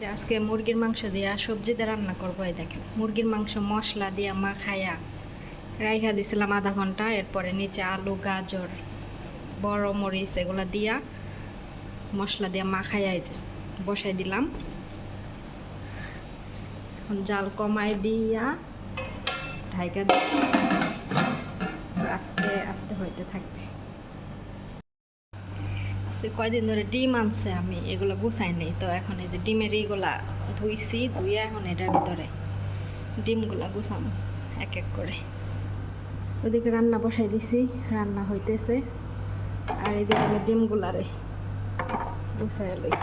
যে আজকে মুরগির মাংস দিয়া সবজি দিয়ে রান্না করব, এই দেখেন। মুরগির মাংস মশলা দিয়া মা খায়া রাইখা দিছিলাম আধা ঘণ্টা, এরপরে নিচে আলু, গাজর, বড় মরিচ এগুলো দিয়া মশলা দিয়া মা খাইয়া এই বসাই দিলাম। এখন জাল কমাই দিয়া ঢাইকা দিয়ে আস্তে আস্তে হইতে থাকবে। আজকে কয়দিন ধরে ডিম আনছে আমি, এগুলো গুছাই নেই। তো এখন এই যে ডিমের এইগুলা ধুইছি ধুয়ে এখন এটার ভিতরে ডিমগুলা গুছানো এক এক করে। ওদিকে রান্না বসাই দিছি, রান্না হইতেছে। আর এদিকে আমি ডিমগুলারে গুছাই লই।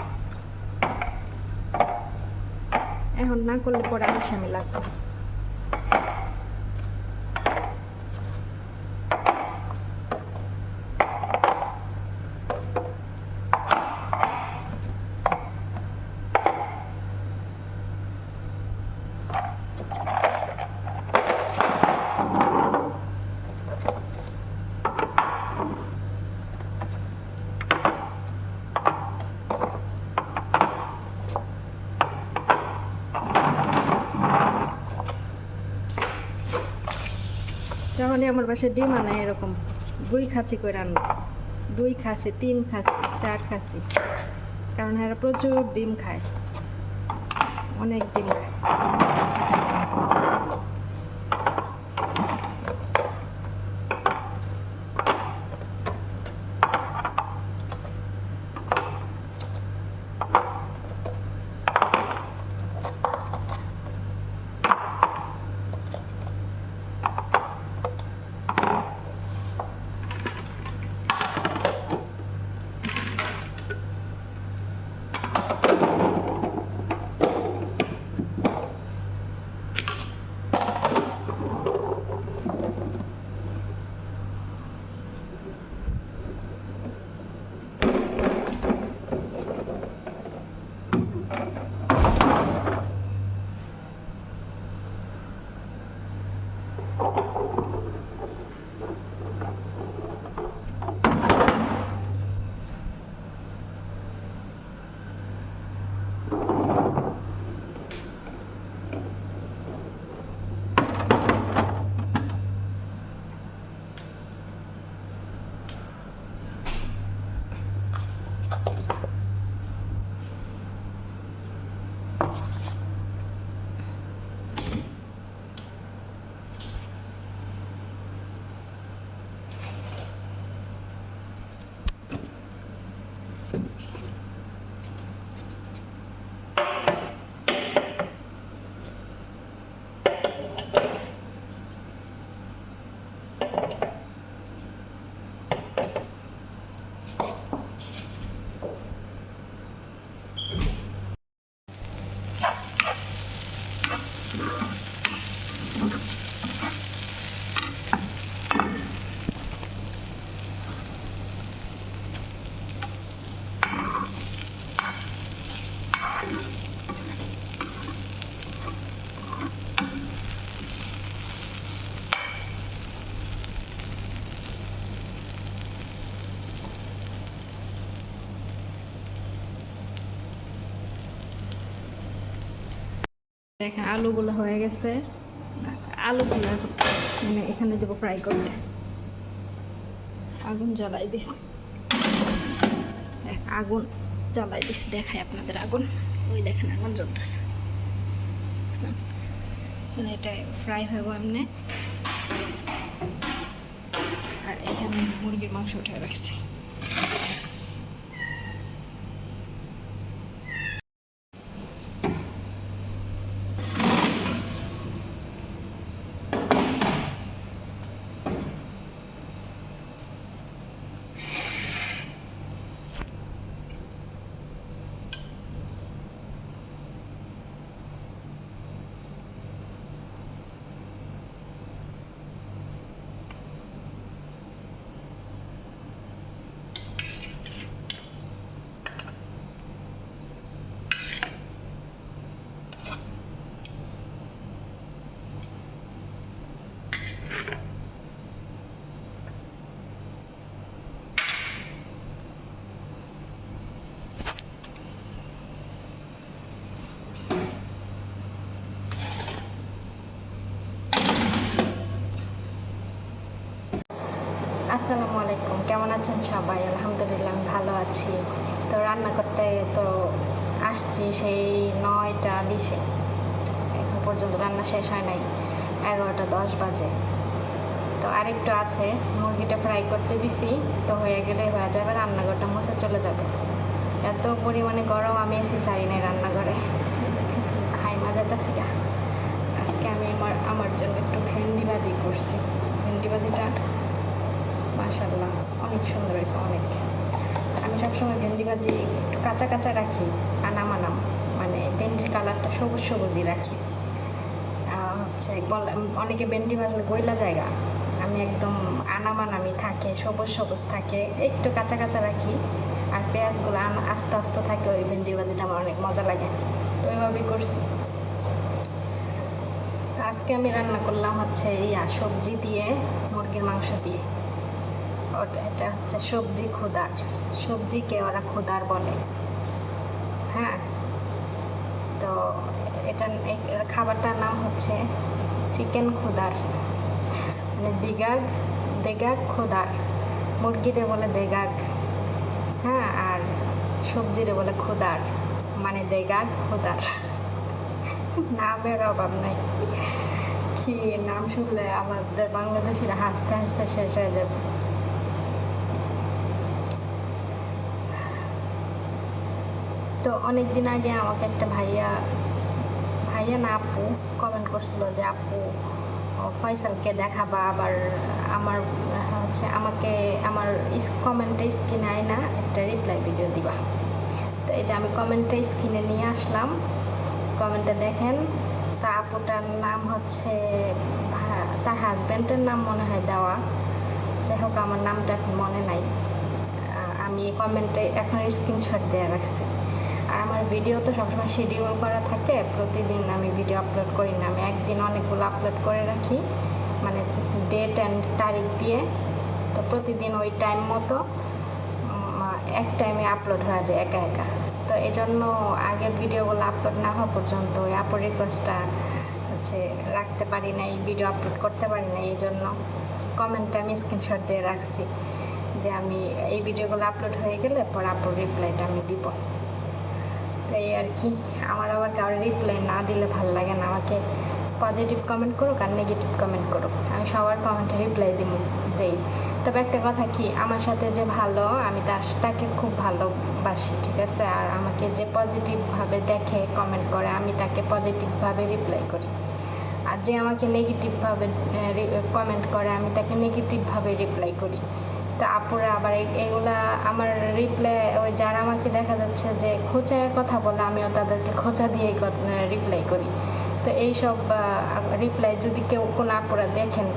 এখন না করলে পরে আসামি লাগবে। যখনই আমার বাসায় ডিম আনে এরকম দুই খাসি করে রান্না দুই খাসি তিন খাসি চার খাসি কারণ এরা প্রচুর ডিম খায়। অনেক ডিম খায়। finished. দেখেন আলুগুলো হয়ে গেছে। আলুগুলো মানে এখানে দেবো ফ্রাই করতে। আগুন জ্বালাই দিস। আগুন জ্বালাই দিস, দেখাই আপনাদের আগুন। ওই দেখেন আগুন জ্বলতেছে? এখন এটা ফ্রাই হইব এমনি। আর এখানে মুরগির মাংস উঠে রাখছি। আসসালামু আলাইকুম কেমন আছেন সবাই? আলহামদুলিল্লাহ, আমি ভালো আছি। তো রান্না করতে তো আসছি সেই নয়টা বিশে। এখন পর্যন্ত রান্না শেষ হয় নাই, এগারোটা দশ বাজে। তো আরেকটু আছে, মুরগিটা ফ্রাই করতে দিছি, তো হয়ে গেলে হয়ে যাবে, রান্নাঘরটা মুছে চলে যাবে। এত পরিমাণে গরম, আমি এসি চাই নাই রান্নাঘরে। খাই মাজাতাছি গা। আজকে আমি আমার আমার জন্য একটু ভেন্ডি ভাজি করছি। ভেন্ডি ভাজিটা মাশাল্লাহ অনেক সুন্দর হয়েছে, অনেক। আমি সবসময় ভেন্ডি ভাজি একটু কাঁচা কাঁচা রাখি আনাম আনাম মানে ভেন্ডির কালারটা সবুজ সবুজই রাখি। হচ্ছে অনেকে ভেন্ডি ভাজলে গইলা জায়গা, আমি একদম আনাম আনামি থাকে, সবুজ সবুজ থাকে, একটু কাঁচা কাঁচা রাখি। আর পেঁয়াজগুলো আস্তে আস্তে থাকে, ওই ভেন্ডি ভাজিটা আমার অনেক মজা লাগে। তো ওইভাবেই করছি। আজকে আমি রান্না করলাম হচ্ছে ইয়া, সবজি দিয়ে, মুরগির মাংস দিয়ে। এটা হচ্ছে সবজি খুদার সবজিকে ওরা খুদার বলে। হ্যাঁ? তো এটা খাবারটার নাম হচ্ছে চিকেন খুদার মানে দিগাগ দেগাগ খুদার মুরগিরে বলে দেগাগ। হ্যাঁ? আর সবজিরে বলে খুদার মানে দেগাগ খুদার নামের অভাব নাই। কি নাম শুনলে আমাদের বাংলাদেশিরা হাসতে হাসতে শেষ হয়ে যাবে। তো অনেক দিন আগে আমাকে একটা ভাইয়া ভাইয়া না আপু কমেন্ট করছিল যে, আপু ফয়সালকে দেখাবা, আবার আমার, হচ্ছে আমাকে, আমার কমেন্টে স্ক্রিনে আয় না, একটা রিপ্লাই ভিডিও দিবা। তো এই যে আমি কমেন্টটা স্ক্রিনে নিয়ে আসলাম কমেন্টে দেখেন, তা আপুটার নাম হচ্ছে তার হাজব্যান্ডের নাম মনে হয় দেওয়া। যাই হোক, আমার নামটা এখন মনে নাই। আমি কমেন্টে এখন স্ক্রিনশট দেওয়া রাখছি। আমার ভিডিও তো সবসময় শিডিউল করা থাকে, প্রতিদিন আমি ভিডিও আপলোড করি না। আমি একদিন অনেকগুলো আপলোড করে রাখি মানে ডেট অ্যান্ড তারিখ দিয়ে। তো প্রতিদিন ওই টাইম মতো এক টাইমে আপলোড হয়ে যায় একা একা। তো এই জন্য আগের ভিডিওগুলো আপলোড না হওয়া পর্যন্ত ওই আপর রিকোয়েস্টটা হচ্ছে রাখতে পারি না, এই ভিডিও আপলোড করতে পারি না এই জন্য কমেন্টে আমি স্ক্রিনশট দিয়ে রাখছি যে আমি এই ভিডিওগুলো আপলোড হয়ে গেলে পর আপুর রিপ্লাইটা আমি দিব। তো এই আর কি। আমার আবার কারোর রিপ্লাই না দিলে ভালো লাগে না। আমাকে পজিটিভ কমেন্ট করুক আর নেগেটিভ কমেন্ট করুক। আমি সবার কমেন্টে রিপ্লাই দিব দেই। তবে একটা কথা কি, আমার সাথে যে ভালো, আমি তার তাকে খুব ভালোবাসি, ঠিক আছে? আর আমাকে যে পজিটিভভাবে দেখে কমেন্ট করে, আমি তাকে পজিটিভভাবে রিপ্লাই করি। আর যে আমাকে নেগেটিভভাবে কমেন্ট করে, আমি তাকে নেগেটিভভাবে রিপ্লাই করি। তো আপুরা আবার এগুলা আমার রিপ্লাই ওই যারা আমাকে দেখা যাচ্ছে যে খোঁচায় কথা বলে, আমিও তাদেরকে খোঁচা দিয়েই রিপ্লাই করি। তো এইসব রিপ্লাই যদি কেউ কোনো আপুরা দেখেন,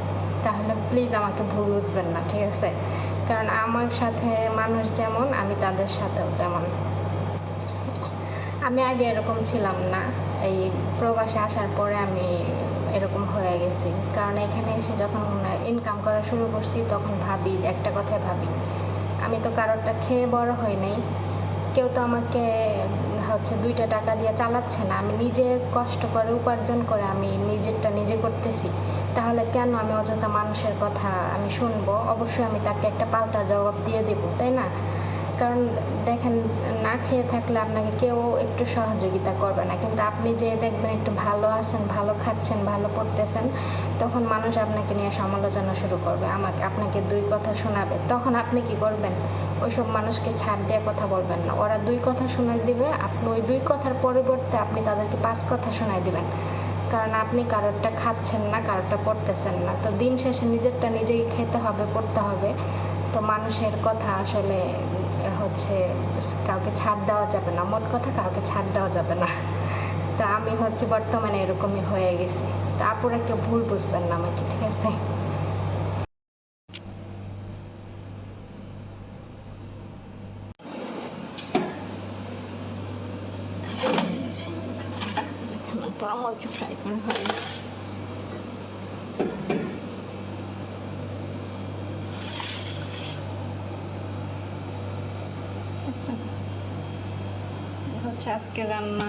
তাহলে প্লিজ আমাকে ভুল বুঝবেন না, ঠিক আছে? কারণ আমার সাথে মানুষ যেমন, আমি তাদের সাথেও তেমন। আমি আগে এরকম ছিলাম না। এই প্রবাসে আসার পরে আমি এরকম হয়ে গেছি। কারণ এখানে এসে যখন ইনকাম করা শুরু করছি, তখন ভাবি যে একটা কথাই ভাবি। আমি তো কারোরটা খেয়ে বড় হই নাই। কেউ তো আমাকে, হচ্ছে দুইটা টাকা দিয়ে চালাচ্ছে না। আমি নিজে কষ্ট করে, উপার্জন করে আমি নিজেরটা নিজে করতেছি। তাহলে কেন আমি অযথা মানুষের কথা আমি শুনব? অবশ্যই আমি তাকে একটা পাল্টা জবাব দিয়ে দেবো, তাই না? কারণ দেখেন খেয়ে থাকলে আপনাকে কেউ একটু সহযোগিতা করবে না। কিন্তু আপনি যে দেখবেন একটু ভালো আছেন, ভালো খাচ্ছেন, ভালো পড়তেছেন, তখন মানুষ আপনাকে নিয়ে সমালোচনা শুরু করবে। আমাকে, আপনাকে দুই কথা শোনাবে। তখন আপনি কি করবেন? ওইসব মানুষকে ছাড় দিয়ে কথা বলবেন না। ওরা দুই কথা শোনাই দিবে, আপনি ওই দুই কথার পরিবর্তে আপনি তাদেরকে পাঁচ কথা শোনাই দিবেন। কারণ আপনি কারোরটা খাচ্ছেন না, কারোরটা পড়তেছেন না। তো দিন শেষে নিজেরটা নিজেই খেতে হবে, পড়তে হবে। তো মানুষের কথা আসলে হচ্ছে, কাউকে ছাড় দেওয়া যাবে না। মোট কথা কাউকে ছাড় দেওয়া যাবে না। তা আমি হচ্ছে বর্তমানে এরকমই হয়ে গেছি। তা কেউ ভুল বুঝবেন না আমাকে, ঠিক আছে? আমাকে ফ্রাই করা হয়ে গেছে। দেখছেন? এই হচ্ছে আজকে রান্না